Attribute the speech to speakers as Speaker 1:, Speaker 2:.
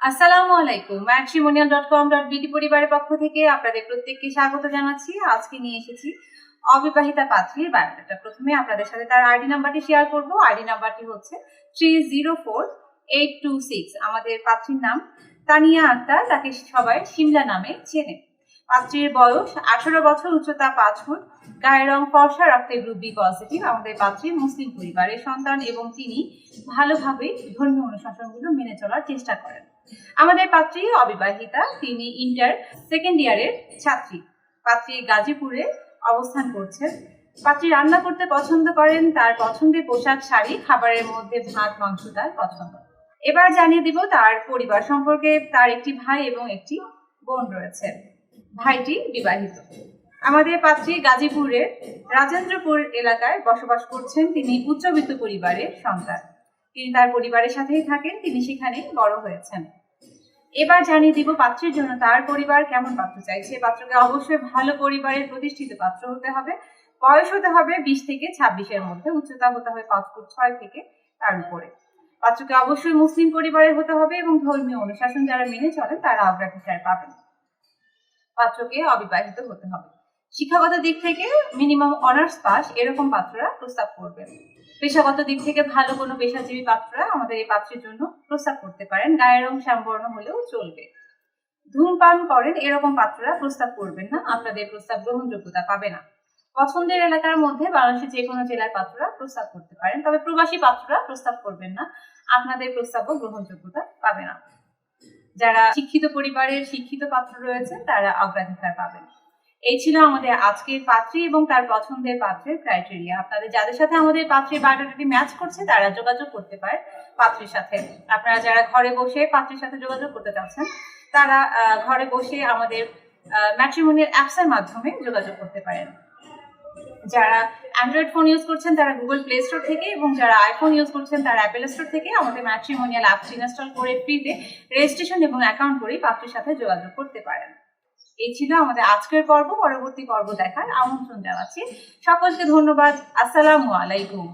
Speaker 1: আসসালামু আলাইকুম matrimonial dot com dot BD পরিবারের পক্ষ থেকে আপনাদের প্রত্যেককে স্বাগত জানাচ্ছি। আজকে নিয়ে এসেছি অবিবাহিতা পাত্রীর বায়োডাটা। প্রথমে আপনাদের সাথে তার আইডি নাম্বারটি শেয়ার করব। আইডি নাম্বারটি হচ্ছে three zero four eight two six. আমাদের পাত্রীর নাম তানিয়া আক্তার, তাকে সবাই সিমলা নামে চেনে। পাত্রীর বয়স আঠারো বছর, উচ্চতা পাঁচ ফুট, গায়ের রং ফর্সা, রক্তে গ্রুপ বি পজিটিভ। আমাদের পাত্রী মুসলিম পরিবারের সন্তান এবং তিনি ভালোভাবে ধর্মীয় অনুশাসনগুলো মেনে চলার চেষ্টা করেন। আমাদের পাত্রী অবিবাহিতা, তিনি ইন্টার সেকেন্ড ইয়ারের ছাত্রী। পাত্রী গাজীপুরে অবস্থান করছেন। পাত্রী রান্না করতে পছন্দ করেন, তার পছন্দের পোশাক, শাড়ি, খাবারের মধ্যে ভাত, মাংস তার পছন্দ। এবার জানিয়ে দিব তার পরিবার সম্পর্কে। তার একটি ভাই এবং একটি বোন রয়েছে। ভাইটি বিবাহিত। আমাদের পাত্রী গাজীপুরের রাজেন্দ্রপুর এলাকায় বসবাস করছেন। তিনি উচ্চবিত্ত পরিবারের সন্তান। তিনি তার পরিবারের সাথেই থাকেন। তিনি সেখানে বড় হয়েছেন। এবার জানিয়ে দিব পাত্রের জন্য তার পরিবার কেমন পাত্র চাই সে পাত্রকে অবশ্যই ভালো পরিবারের প্রতিষ্ঠিত পাত্র হতে হবে। বয়স হতে হবে বিশ থেকে ছাব্বিশের মধ্যে, উচ্চতা হতে হবে পাঁচ ফুট ছয় থেকে তার উপরে। পাত্রকে অবশ্যই মুসলিম পরিবারের হতে হবে এবং ধর্মীয় অনুশাসন যারা মেনে চলেন তারা অগ্রাধিকার পাবেন। পাত্রকে অবিবাহিত হতে হবে। শিক্ষাগত দিক থেকে মিনিমাম অনার্স পাস এরকম পাত্ররা প্রস্তাব করবেন পেশাগত দিক থেকে ভালো কোনো পেশাজীবী পাত্ররা আমাদের এই পাত্রের জন্য প্রস্তাব করতে পারেন। গায়ের রং, শ্যামবর্ণ হলেও চলবে। ধূমপান করেন এরকম পাত্ররা প্রস্তাব করবেন না। আপনাদের প্রস্তাব গ্রহণযোগ্যতা পাবে না। পছন্দের এলাকার মধ্যে বাংলাদেশের যে কোনো জেলার পাত্ররা প্রস্তাব করতে পারেন। তবে প্রবাসী পাত্ররা প্রস্তাব করবেন না। আপনাদের প্রস্তাবও গ্রহণযোগ্যতা পাবে না। যারা শিক্ষিত পরিবারের শিক্ষিত পাত্র রয়েছেন, তারা অগ্রাধিকার পাবেন। এই ছিল আমাদের আজকের পাত্রী এবং তার পছন্দের পাত্রের ক্রাইটেরিয়া আপনাদের যাদের সাথে আমাদের পাত্রীর বায়োডাটাটি ম্যাচ করছে, তারা যোগাযোগ করতে পারে পাত্রীর সাথে। আপনারা যারা ঘরে বসে পাত্রীর সাথে যোগাযোগ করতে চাচ্ছেন, তারা ঘরে বসে আমাদের ম্যাট্রিমোনিয়াল অ্যাপসের মাধ্যমে যোগাযোগ করতে পারেন। যারা অ্যান্ড্রয়েড ফোন ইউজ করছেন, তারা গুগল প্লে স্টোর থেকে এবং যারা আইফোন ইউজ করছেন, তারা অ্যাপেল স্টোর থেকে আমাদের ম্যাট্রিমোনিয়াল অ্যাপস ইনস্টল করে ফ্রিতে রেজিস্ট্রেশন এবং অ্যাকাউন্ট করেই পাত্রের সাথে যোগাযোগ করতে পারেন। এই ছিল আমাদের আজকের পর্ব, পরবর্তী পর্ব দেখার আমন্ত্রণ দেওয়া জানাচ্ছি। সকলকে ধন্যবাদ। আসসালামু আলাইকুম।